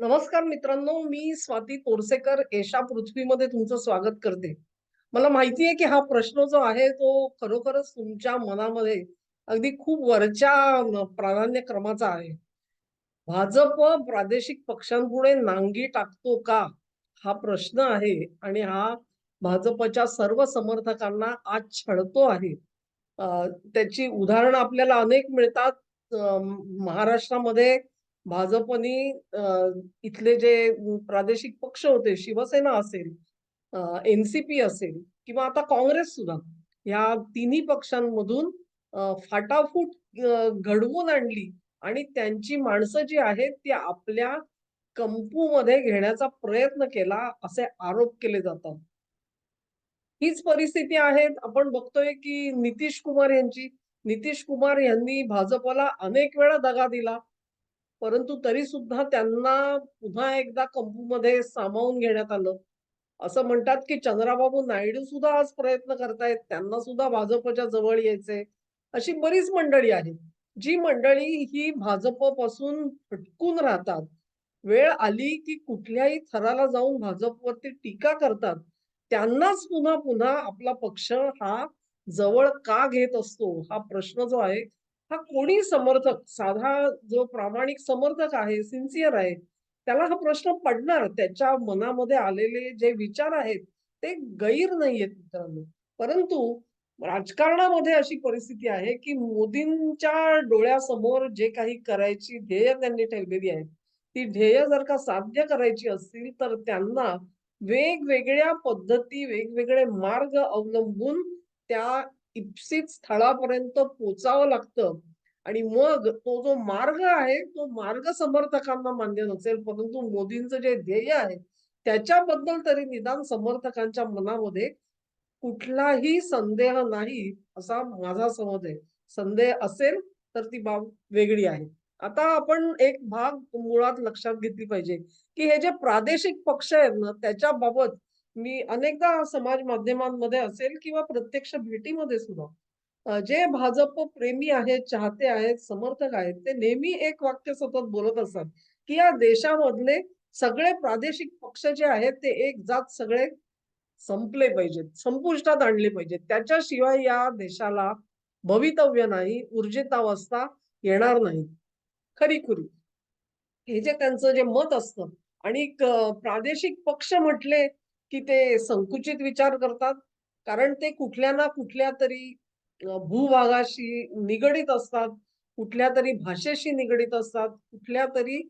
नमस्कार मित्रांनो मी स्वाती तोरसेकर एशा पृथ्वीमध्ये तुमचं स्वागत करते. मला माहिती आहे की हा प्रश्न जो आहे तो खरोखरच तुमच्या मनामध्ये अगदी खूप वरच्या प्राधान्य क्रमाचा आहे. भाजप प्रादेशिक पक्षांपुढे नांगी टाकतो का? हा प्रश्न आहे आणि हा भाजपच्या सर्व समर्थकांना आज छळतो आहे. त्याची उदाहरणं आपल्याला अनेक मिळतात. महाराष्ट्रामध्ये भाजपनी इथले जे प्रादेशिक पक्ष होते शिवसेना असेल एनसीपी असेल किंवा आता काँग्रेस सुद्धा या तिन्ही पक्षांमधून फाटाफूट घडवून आणली आणि त्यांची माणसं जी आहेत ती आपल्या कंपूमध्ये घेण्याचा प्रयत्न केला असे आरोप केले जातात. हीच परिस्थिती आहे. आपण बघतोय की नितीश कुमार यांची नितीश कुमार यांनी भाजपला अनेक वेळा दगा दिला. परंतु तरी सुद्धा त्यांना पुन्हा एकदा कंपूमध्ये सामावून घेण्यात आलं. असं म्हणतात की चंद्राबाबू नायडू सुद्धा आज प्रयत्न करतायत. त्यांना सुद्धा भाजपच्या जवळ यायचे अशी बरीच मंडळी आहेत. जी मंडळी ही भाजपपासून फटकून राहतात. वेळ आली की कुठल्याही थराला जाऊन भाजपवरती टीका करतात. त्यांनाच पुन्हा पुन्हा आपला पक्ष हा जवळ का घेत असतो? हा प्रश्न जो आहे हा कोणी समर्थक? साधा जो प्रामाणिक समर्थक आहे सिन्सिअर आहे त्याला हा प्रश्न पडणार. त्याच्या मनामध्ये आलेले जे विचार आहेत ते गैर नाहीयेत मित्रांनो. परंतु राजकारणामध्ये अशी परिस्थिती आहे की मोदींच्या डोळ्यासमोर जे काही करायची ध्येय त्यांनी ठेवलेली आहेत ती ध्येय जर का साध्य करायची असतील तर त्यांना वेगवेगळ्या पद्धती वेगवेगळे मार्ग अवलंबून त्या इप्सित स्थळापर्यंत पोचावं लागतं. आणि मग तो जो मार्ग आहे तो मार्ग समर्थकांना मान्य नसेल परंतु मोदींचं जे ध्येय आहे त्याच्याबद्दल तरी निदान समर्थकांच्या मनामध्ये कुठलाही संदेह नाही असा माझा समज आहे. संदेह असेल तर ती बाब वेगळी आहे. आता आपण एक भाग मुळात लक्षात घेतली पाहिजे की हे जे प्रादेशिक पक्ष आहेत ना त्याच्याबाबत मी अनेकदा समाज माध्यमांमध्ये असेल किंवा प्रत्यक्ष भेटीमध्ये सुद्धा जे भाजप प्रेमी आहेत, चाहते आहेत, समर्थक आहेत, ते नेहमी एक वाक्य सतत बोलत असतात, की या देशामधले सगळे प्रादेशिक पक्ष जे आहेत, ते एक जात सगळे संपले पाहिजेत, संपुष्टात आणले पाहिजेत. त्याच्याशिवाय या देशाला भवितव्य नाही, ऊर्जितावस्था येणार नाही. खरी-खुरी. हे जे त्यांचं जे मत असतं आणि प्रादेशिक पक्ष म्हटले, की ते संकुचित विचार करतात. कारण ते कुठल्या ना कुठल्या तरी भूभागाशी निगडीत असतात, कुठल्या तरी भाषेशी निगडीत असतात, कुठल्या तरी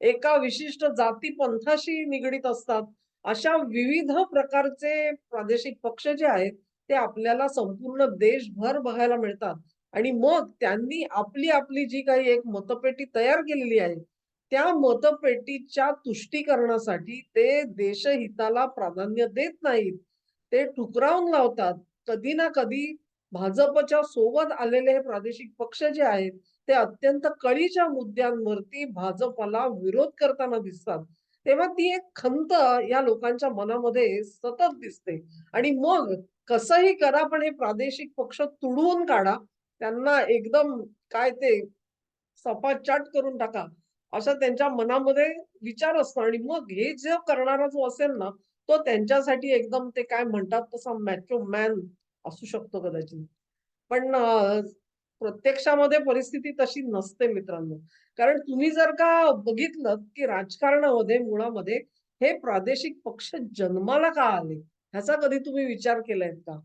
एका विशिष्ट जाती-पंथाशी निगडीत असतात. अशा विविध प्रकारचे प्रादेशिक पक्ष जे आहेत, ते आपल्याला संपूर्ण देशभर बघायला मिळतात आणि मग त्यांनी आपली, आपली जी काही एक मतपेटी तयार केलेली आहे, त्या मतपेटीच्या तुष्टीकरणासाठी ते देशहिताला प्राधान्य देत नाहीत. ते ठुकरावून लावतात. कधी ना कधी भाजपच्या सोबत आलेले हे प्रादेशिक पक्ष जे आहेत, ते अत्यंत कळीच्या मुद्द्यांवरती भाजपला विरोध करताना दिसतात. तेव्हा ती एक खंत या लोकांच्या मनामध्ये सतत दिसते आणि मग कसंही करा, पण हे प्रादेशिक पक्ष तुडवून काढा. त्यांना एकदम काय ते सपाचाट करून टाका, अशा त्यांच्या मनामध्ये विचार असतो आणि मग हे जे करणारा जो असेल ना, तो त्यांच्यासाठी एकदम ते काय म्हणतात तसा मॅचो मॅन असू शकतो कदाचित. पण प्रत्यक्षामध्ये परिस्थिती तशी नसते मित्रांनो. कारण तुम्ही जर का बघितलं की राजकारणामध्ये मुळामध्ये हे प्रादेशिक पक्ष जन्माला का आले? ह्याचा कधी तुम्ही विचार केलायत का?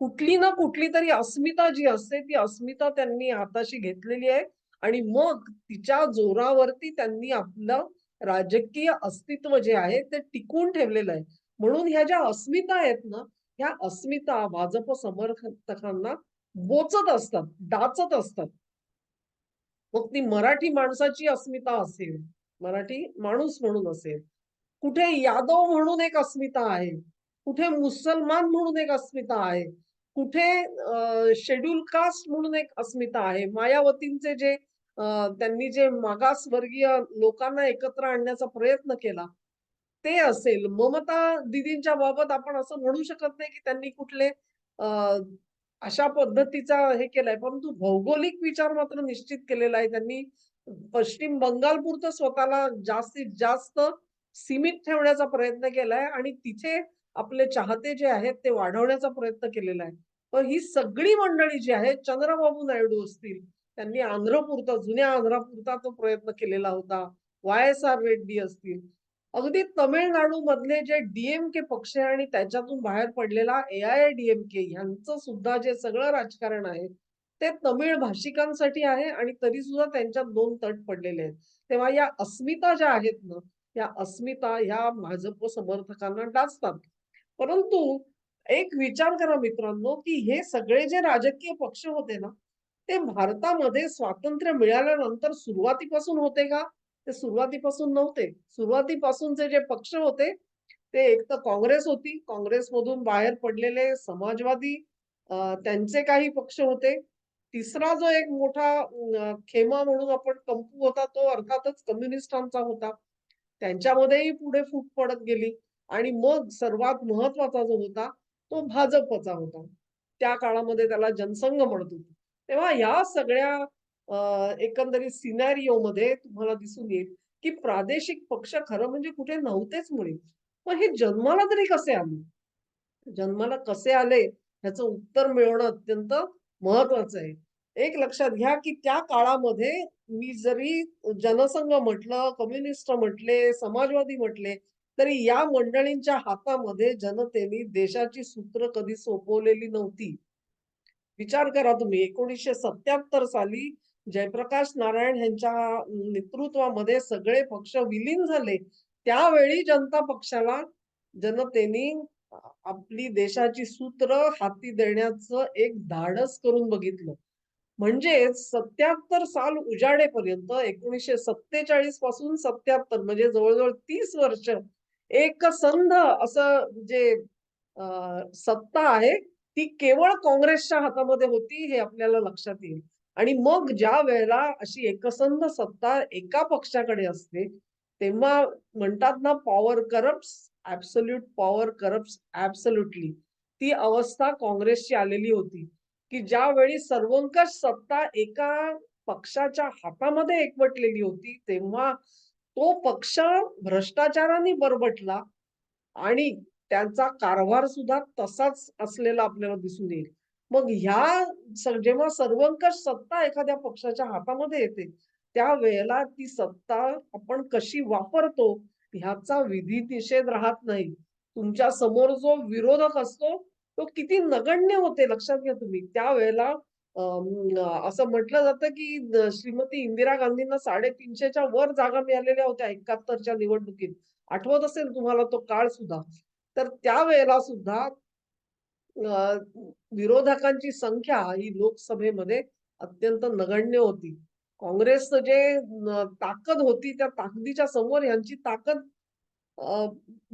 कुठली ना कुठली तरी अस्मिता जी असते, ती अस्मिता त्यांनी हाताशी घेतलेली आहे आणि मग तिच्या जोरावरती त्यांनी आपलं राजकीय अस्तित्व जे आहे ते टिकून ठेवलेलं आहे. म्हणून ह्या ज्या अस्मिता आहेत ना, ह्या अस्मिता भाजप समर्थकांना बोचत असतात, डाचत असतात. मग ती मराठी माणसाची अस्मिता असेल, मराठी माणूस म्हणून असेल, कुठे यादव म्हणून एक अस्मिता आहे, कुठे मुसलमान म्हणून एक अस्मिता आहे, कुठे शेड्यूल कास्ट म्हणून एक अस्मिता आहे. मायावतींचे जे त्यांनी जे मागासवर्गीय लोकांना एकत्र आणण्याचा प्रयत्न केला, ते असेल. ममता दीदींच्या बाबत आपण असं म्हणू शकत नाही, की त्यांनी कुठले अशा पद्धतीचा हे केलाय. परंतु भौगोलिक विचार मात्र निश्चित केलेला आहे त्यांनी. पश्चिम बंगाल पुरतं स्वतःला जास्तीत जास्त सीमित ठेवण्याचा प्रयत्न केलाय आणि तिथे आपले चाहते जे आहेत ते वाढवण्याचा प्रयत्न केलेला आहे. पण ही सगळी मंडळी जी आहे चंद्रबाबू नायडू असतील, त्यांनी आंध्रपुरता जुन्या आंध्रापुरता तो प्रयत्न केलेला होता. वाय-एस-आर रेड्डी असतील. अगदी तमिळनाडू मधले जे डीएमके पक्ष आहे आणि त्याच्यातून बाहेर पडलेला ए आय डीएमके यांचं सुद्धा जे सगळं राजकारण आहे, ते तमिळ भाषिकांसाठी आहे आणि तरी सुद्धा त्यांच्यात दोन तट पडलेले आहेत. तेव्हा या अस्मिता ज्या आहेत ना, या अस्मिता ह्या भाजप समर्थकांना डाचतात. परंतु एक विचार करा मित्रांनो, की हे सगळे जे राजकीय पक्ष होते ना, ते भारतामध्ये स्वातंत्र्य मिळाल्यानंतर सुरुवातीपासून होते का? ते सुरुवातीपासून नव्हते. सुरुवातीपासूनचे जे पक्ष होते, ते एक तर काँग्रेस होती. काँग्रेसमधून बाहेर पडलेले समाजवादी त्यांचे काही पक्ष होते. तिसरा जो एक मोठा खेमा म्हणून आपण कंपू होता, तो अर्थातच कम्युनिस्टांचा होता. त्यांच्यामध्येही पुढे फूट पडत गेली आणि मग सर्वात महत्त्वाचा जो होता, तो भाजपचा होता. त्या काळामध्ये त्याला जनसंघ म्हणत होते. तेव्हा या सगळ्या एकंदरीत एकंदरीत सिनेरिओमध्ये तुम्हाला दिसून येईल, की प्रादेशिक पक्ष खरं म्हणजे कुठे नव्हतेच मुळे पण हे जन्माला तरी कसे आले? जन्माला कसे आले ह्याचं उत्तर मिळवणं अत्यंत महत्वाचं आहे. एक लक्षात घ्या, की त्या काळामध्ये मी जरी जनसंघ म्हटलं, कम्युनिस्ट म्हटले, समाजवादी म्हटले, तरी या मंडळींच्या हातामध्ये जनतेने देशाची सूत्र कधी सोपवलेली नव्हती. विचार करा तुम्ही 1977 साली जयप्रकाश नारायण यांच्या नेतृत्वामध्ये सगळे पक्ष विलीन झाले. त्यावेळी जनता पक्षाला जनतेने आपली देशाची सूत्र हाती देण्याचं एक धाडस करून बघितलं. म्हणजेच 77 साल उजाडेपर्यंत 1947 पासून 77 म्हणजे जवळजवळ तीस वर्ष एक संध असं जे सत्ता आहे, ती केवळ काँग्रेसच्या हातामध्ये होती हे आपल्याला लक्षात येईल. आणि मग ज्या वेळेला अशी एकसंध सत्ता एका पक्षाकडे असते, तेव्हा म्हणतात ना power corrupts absolute power corrupts absolutely. ती अवस्था काँग्रेसची आलेली होती, की ज्यावेळी सर्वंकष सत्ता एका पक्षाच्या हातामध्ये एकवटलेली होती, तेव्हा तो पक्ष भ्रष्टाचाराने बरबटला आणि त्यांचा कारभार सुद्धा तसाच असलेला आपल्याला दिसून येईल. मग ह्या जेव्हा सर्वंकष सत्ता एखाद्या पक्षाच्या हातामध्ये येते, त्यावेळेला ती सत्ता आपण कशी वापरतो ह्याचा विधी-निषेध राहत नाही. तुमच्यासमोर जो विरोधक असतो, तो किती नगण्य होते लक्षात घ्या तुम्ही. त्यावेळेला असं म्हटलं जातं, की श्रीमती इंदिरा गांधींना साडेतीनशेच्या वर जागा मिळालेल्या होत्या एकाहत्तरच्या निवडणुकीत. आठवत असेल तुम्हाला तो काळ सुद्धा. तर त्यावेळेला सुद्धा विरोधकांची संख्या ही लोकसभेमध्ये अत्यंत नगण्य होती. काँग्रेसचं जे ताकद होती, त्या ताकदीच्या समोर यांची ताकद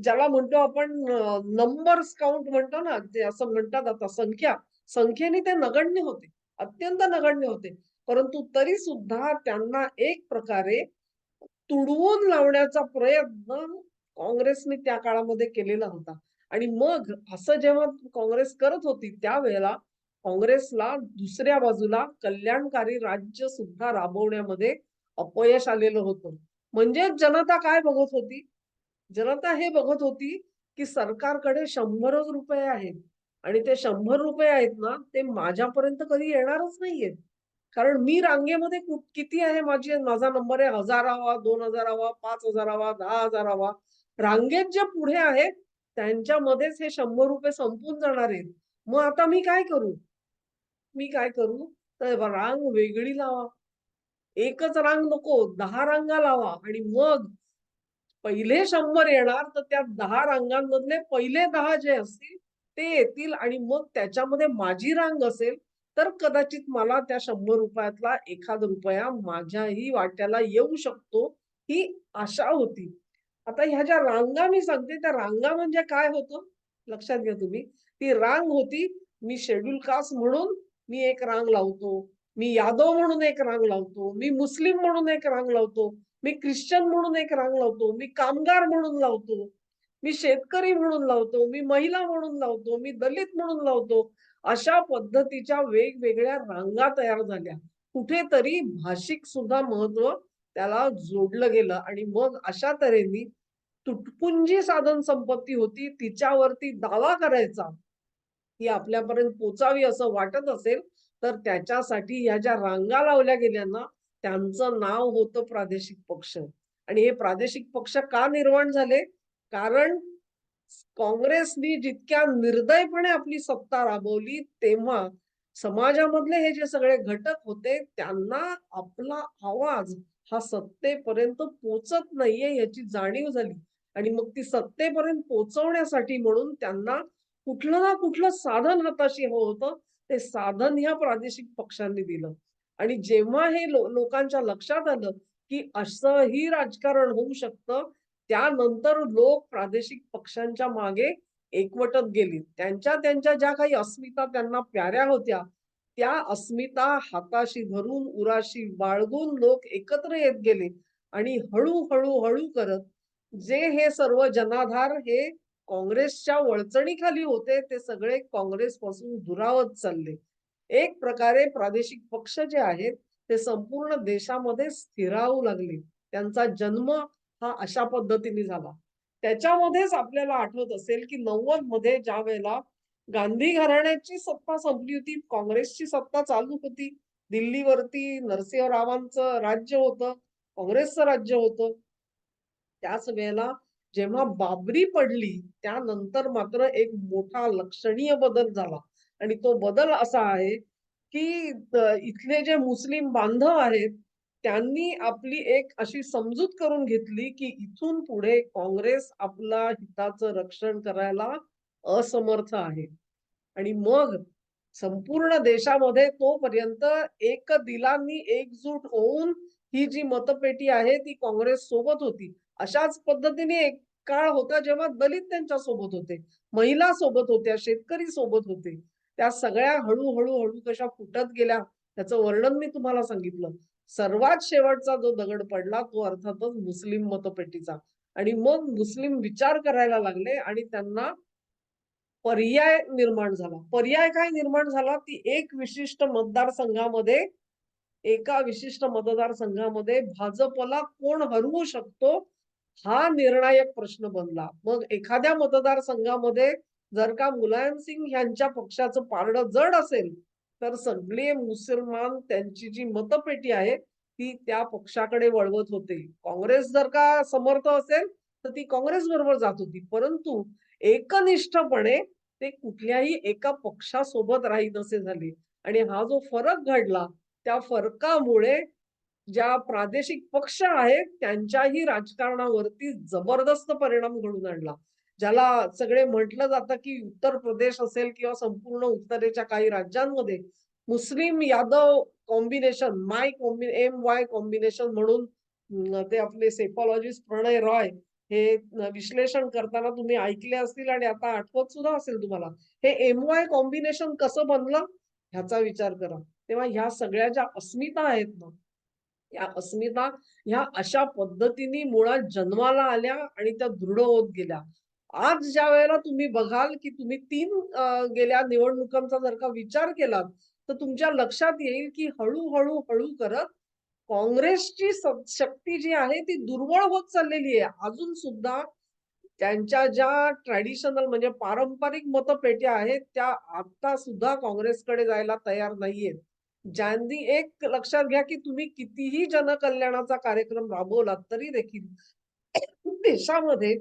ज्याला म्हणतो आपण नंबर्स काउंट म्हणतो ना, ते असं म्हणतात आता संख्या. संख्येने ते नगण्य होते. अत्यंत नगण्य होते. परंतु तरी सुद्धा त्यांना एक प्रकारे तुडवून लावण्याचा प्रयत्न काँग्रेसने त्या काळामध्ये केलेला होता. आणि मग असं जेव्हा काँग्रेस करत होती, त्यावेळेला काँग्रेसला दुसऱ्या बाजूला कल्याणकारी राज्य सुद्धा राबवण्यामध्ये अपयश आलेलं होतं. म्हणजे जनता काय बघत होती? जनता हे बघत होती, की सरकारकडे शंभरच रुपये आहेत आणि ते ₹100 आहेत ना, ते माझ्यापर्यंत कधी येणारच नाहीयेत. कारण मी रांगेमध्ये किती आहे माझी माझा नंबर आहे हजारावा दोन हजारावा पाच हजारावा दहा हजारावा रांगेत जे पुढे आहेत, त्यांच्यामध्येच हे ₹100 संपून जाणार आहेत. मग आता मी काय करू? मी काय करू? तर रांग वेगळी लावा. एकच रांग नको, दहा रांगा लावा आणि मग पहिले शंभर येणार, तर त्या दहा रांगांमधले पहिले दहा जे असतील, ते येतील आणि मग त्याच्यामध्ये माझी रांग असेल, तर कदाचित मला त्या ₹100तला एखाद रुपया माझ्याही वाट्याला येऊ शकतो, ही आशा होती. आता ह्या ज्या रांगा मी सांगते, त्या रांगा म्हणजे काय होतं? लक्षात घ्या तुम्ही. ती रांग होती, मी शेड्यूल कास्ट म्हणून मी एक रांग लावतो. मी यादव म्हणून एक रांग लावतो. मी मुस्लिम म्हणून एक रांग लावतो. मी ख्रिश्चन म्हणून एक रांग लावतो. मी कामगार म्हणून लावतो. मी शेतकरी म्हणून लावतो. मी महिला म्हणून लावतो. मी दलित म्हणून लावतो. अशा पद्धतीच्या वेगवेगळ्या रांगा तयार झाल्या कुठेतरी भाषिक सुद्धा महत्त्व त्याला जोडलं गेलं आणि मग अशा तऱ्हेने तुटपुंजी साधन संपत्ती होती तिच्यावरती दावा करायचा ही आपल्यापर्यंत पोचावी असं वाटत असेल तर त्याच्यासाठी ह्या ज्या रांगा लावल्या गेल्या ना त्यांचं नाव होतं प्रादेशिक पक्ष. आणि हे प्रादेशिक पक्ष का निर्माण झाले? कारण काँग्रेसनी जितक्या निर्दयपणे आपली सत्ता राबवली तेव्हा समाजामधले हे जे सगळे घटक होते त्यांना आपला आवाज हा सत्तेपर्यंत पोचत नाहीये याची जाणीव झाली. आणि मग ती सत्तेपर्यंत पोचवण्यासाठी म्हणून त्यांना कुठलं ना कुठलं साधन हाताशी हवं होतं. ते साधन ह्या प्रादेशिक पक्षांनी दिलं. आणि जेव्हा हे लो लोकांच्या लक्षात आलं की असंही राजकारण होऊ शकतं त्यानंतर लोक प्रादेशिक पक्षांच्या मागे एकवटत गेली. त्यांच्या त्यांच्या ज्या काही अस्मिता त्यांना प्याऱ्या होत्या त्या अस्मिता हाताशी धरून उराशी बाळगून लोक एकत्र येत गेले आणि हळूहळू हळू करत जे हे सर्व जनाधार हे काँग्रेसच्या वळचणीखाली होते ते सगळे काँग्रेस पासून दुरावत चालले. एक प्रकारे प्रादेशिक पक्ष जे आहेत ते संपूर्ण देशामध्ये स्थिरावू लागले. त्यांचा जन्म हा अशा पद्धतीने झाला. त्याच्यामध्येच आपल्याला आठवत असेल की नव्वदमध्ये ज्या वेळेला गांधी घराण्याची सत्ता संपली होती. काँग्रेसची सत्ता चालू होती. दिल्लीवरती नरसिंहरावांचं राज्य होतं. काँग्रेसचं राज्य होतं. त्याच वेळेला जेव्हा बाबरी पडली त्यानंतर मात्र एक मोठा लक्षणीय बदल झाला. आणि तो बदल असा आहे की इथले जे मुस्लिम बांधव आहेत त्यांनी आपली एक अशी समजूत करून घेतली की इथून पुढे काँग्रेस आपला हिताचं रक्षण करायला असमर्थ आहे. आणि मग संपूर्ण देशामध्ये तोपर्यंत एक दिलांनी एकजूट होऊन ही जी मतपेटी आहे ती काँग्रेस सोबत होती. अशाच पद्धतीने एक काळ होता जेव्हा दलित त्यांच्यासोबत होते महिला सोबत होत्या शेतकरी सोबत होते. त्या सगळ्या हळूहळू हळू कशा फुटत गेल्या त्याचं वर्णन मी तुम्हाला सांगितलं. सर्वात शेवटचा जो दगड पडला तो अर्थातच मुस्लिम मतपेटीचा. आणि मग मुस्लिम विचार करायला लागले आणि त्यांना पर्याय निर्माण झाला. पर्याय काय निर्माण झाला? ती एक विशिष्ट मतदारसंघामध्ये एका विशिष्ट मतदारसंघामध्ये भाजपला कोण हरवू शकतो? हा निर्णायक प्रश्न बनला. मग एखाद्या मतदारसंघामध्ये जर का मुलायम सिंग यांच्या पक्षाचं पारड जड असेल तर सगळे मुसलमान त्यांची जी मतपेटी आहे ती त्या पक्षाकडे वळवत होते. काँग्रेस जर का समर्थ असेल तर ती काँग्रेस बरोबर जात होती. परंतु एकनिष्ठपणे ते कुठल्याही एका पक्षासोबत राहीत असे झाले. आणि हा जो फरक घडला त्या फरकामुळे ज्या प्रादेशिक पक्ष आहेत त्यांच्याही राजकारणावरती जबरदस्त परिणाम घडून आणला. ज्याला सगळे म्हटलं जातं की उत्तर प्रदेश असेल किंवा संपूर्ण उत्तरेच्या काही राज्यांमध्ये Muslim Yadav combination MY combi M Y combination म्हणून ते आपले सेपॉलॉजिस्ट प्रणय रॉय हे विश्लेषण करताना तुम्ही ऐकले असतील आणि आता आठवत सुद्धा असेल तुम्हाला. हे एम वाय कॉम्बिनेशन कसं बनलं? ह्याचा विचार करा. तेव्हा ह्या सगळ्या ज्या अस्मिता आहेत ना या अस्मिता ह्या अशा पद्धतीने मुळात जन्माला आल्या आणि त्या दृढ होत गेल्या. आज ज्या वेळेला तुम्ही बघाल की तुम्ही तीन गेल्या निवडणुकांचा जर का विचार केलात तर तुमच्या लक्षात येईल की हळूहळू हळू करत काँग्रेसची शक्ती जी आहे ती दुर्बळ होत चाललेली आहे. अजून सुद्धा त्यांच्या ज्या ट्रॅडिशनल म्हणजे पारंपरिक मतपेट्या आहेत त्या आता सुद्धा काँग्रेसकडे जायला तयार नाहीयेत. ज्यांनी एक लक्षात घ्या की तुम्ही कितीही जनकल्याणाचा कार्यक्रम राबवलात तरी देखील देशामध्ये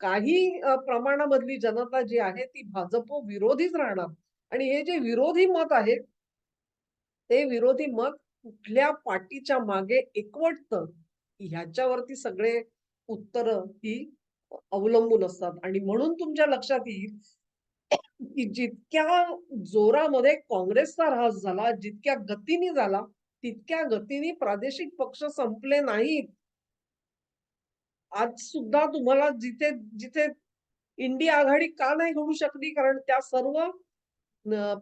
काही प्रमाणामधली जनता जी आहे ती भाजप विरोधीच राहणार. आणि हे जे विरोधी मत आहे ते विरोधी मत कुठल्या पाठीच्या मागे एकवटत ह्याच्यावरती सगळे उत्तर ही अवलंबून असतात. आणि म्हणून तुमच्या लक्षात येईल की जितक्या जोरामध्ये काँग्रेसचा ऱ्हास झाला जितक्या गतीने झाला तितक्या गतीने प्रादेशिक पक्ष संपले नाहीत. आज सुद्धा तुम्हाला जिथे जिथे इंडिया आघाडी का नाही घडू शकली कारण त्या सर्व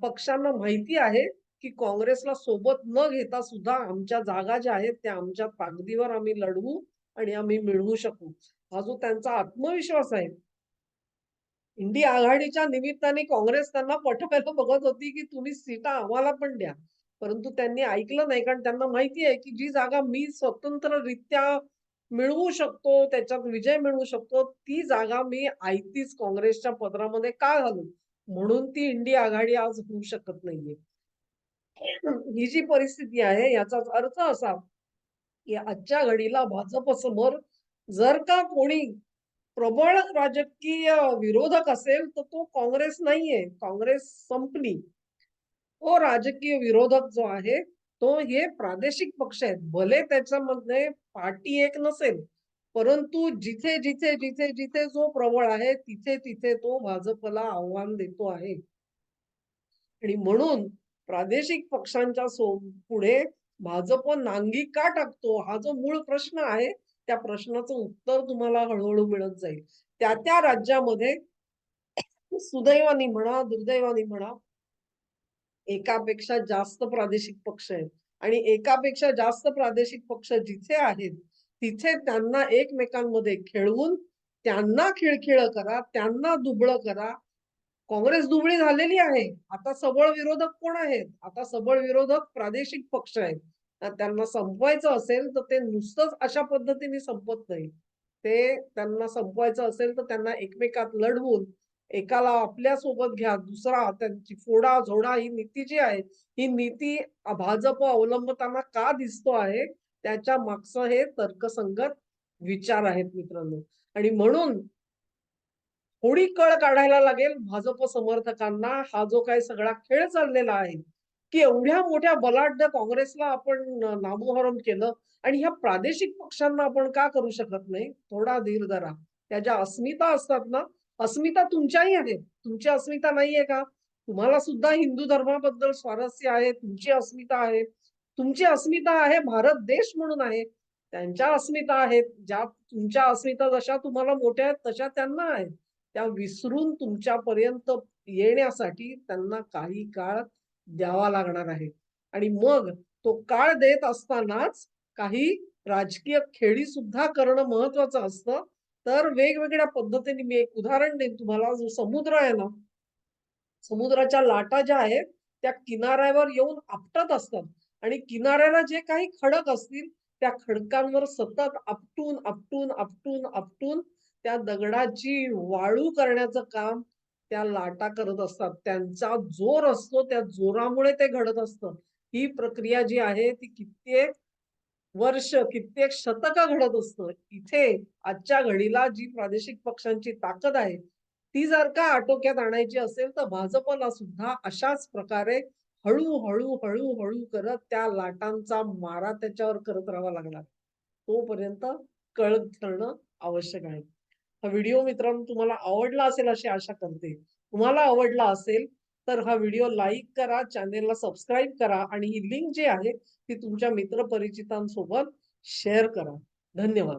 पक्षांना माहिती आहे की काँग्रेसला सोबत न घेता सुद्धा आमच्या जागा ज्या आहेत त्या आमच्या ताकदीवर आम्ही लढवू आणि आम्ही मिळवू शकू. हा जो त्यांचा आत्मविश्वास आहे. इंडिया आघाडीच्या निमित्ताने काँग्रेस त्यांना पटवायला बघत होती की तुम्ही सीटा आम्हाला पण द्या. परंतु त्यांनी ऐकलं नाही कारण त्यांना माहिती आहे की जी जागा मी स्वतंत्ररित्या मिळवू शकतो त्याच्यात विजय मिळवू शकतो ती जागा मी आयतीच काँग्रेसच्या पदरामध्ये का घालू? म्हणून ती इंडिया आघाडी आज होऊ शकत नाहीये. ही जी परिस्थिती आहे याचाच अर्थ असा की आजच्या घडीला भाजप समोर जर का कोणी प्रबळ राजकीय विरोधक असेल तर तो काँग्रेस नाहीये. काँग्रेस संपली. तो राजकीय विरोधक जो आहे तो हे प्रादेशिक पक्ष आहेत. भले त्याच्यामध्ये पार्टी एक नसेल परंतु जिथे जिथे जिथे जिथे जो प्रबळ आहे तिथे तिथे तो भाजपला आव्हान देतो आहे. आणि म्हणून प्रादेशिक पक्षांच्या सो पुढे भाजप नांगी का टाकतो? हा जो मूळ प्रश्न आहे त्या प्रश्नाचं उत्तर तुम्हाला हळूहळू मिळत जाईल. त्या त्या राज्यामध्ये सुदैवानी म्हणा दुर्दैवानी म्हणा एकापेक्षा जास्त प्रादेशिक पक्ष आहेत. आणि एकापेक्षा जास्त प्रादेशिक पक्ष जिथे आहेत तिथे त्यांना एकमेकांमध्ये खेळवून त्यांना खिळखिळ करा त्यांना दुबळ करा काँग्रेस दुबळी झालेली आहे. आता सबळ विरोधक कोण आहेत? आता सबळ विरोधक प्रादेशिक पक्ष आहेत. त्यांना संपवायचं असेल तर ते नुसतंच अशा पद्धतीने संपत नाही. ते त्यांना संपवायचं असेल तर त्यांना एकमेकात लढवून एकाला आपल्यासोबत घ्या दुसरा त्यांची फोडा झोडा ही नीती जी आहे ही नीती भाजप अवलंबताना का दिसतो आहे? त्याच्या मागचं हे तर्कसंगत विचार आहेत मित्रांनो. आणि म्हणून थोडी कळ काढायला लागेल? भाजप समर्थकांना हा जो काही सगळा खेळ चाललेला आहे की एवढ्या मोठ्या बलाढ्य काँग्रेसला आपण नामोहरम केलं आणि ह्या प्रादेशिक पक्षांना आपण का करू शकत नाही? थोडा धीर धरा. त्या ज्या अस्मिता असतात ना अस्मिता तुमच्याही आहेत. तुमची अस्मिता नाहीये का? तुम्हाला सुद्धा हिंदू धर्माबद्दल स्वारस्य आहे तुमची अस्मिता आहे. तुमची अस्मिता आहे भारत देश म्हणून आहे. त्यांच्या अस्मिता आहेत. ज्या तुमच्या अस्मिता जशा तुम्हाला मोठ्या आहेत तशा त्यांना आहेत. त्या विसरून तुमच्यापर्यंत येण्यासाठी त्यांना काही काळ द्यावा लागणार आहे. आणि मग तो काळ देत असतानाच काही राजकीय खेळी सुद्धा करणं महत्वाचं असतं. तर वेगवेगळ्या पद्धतीने मी एक उदाहरण देईन तुम्हाला. जो समुद्र आहे ना समुद्राच्या लाटा ज्या आहेत त्या किनाऱ्यावर येऊन आपटत असतात. आणि किनाऱ्याला जे काही खडक असतील त्या खडकांवर सतत आपटून आपटून आपटून आपटून त्या दगडाची वाळू करण्याचं काम त्या लाटा करत असतात. त्यांचा जोर असतो त्या जोरामुळे ते घडत असतं. ही प्रक्रिया जी आहे ती कित्येक वर्ष कित्येक शतक घडत असतं. इथे आजच्या घडीला जी प्रादेशिक पक्षांची ताकद आहे ती जर का आटोक्यात आणायची असेल तर भाजपला सुद्धा अशाच प्रकारे हळूहळू हळूहळू करत त्या लाटांचा मारा त्याच्यावर करत राहावा लागणार. तोपर्यंत कळत ठरणं आवश्यक आहे. हा व्हिडिओ मित्रांनो तुम्हाला आवडला असेल अशी आशा करते. तुम्हाला आवडला असेल तर हा व्हिडिओ लाईक करा चॅनेलला सबस्क्राईब करा आणि ही लिंक जी आहे ती तुमच्या मित्र परिचितांसोबत शेअर करा. धन्यवाद.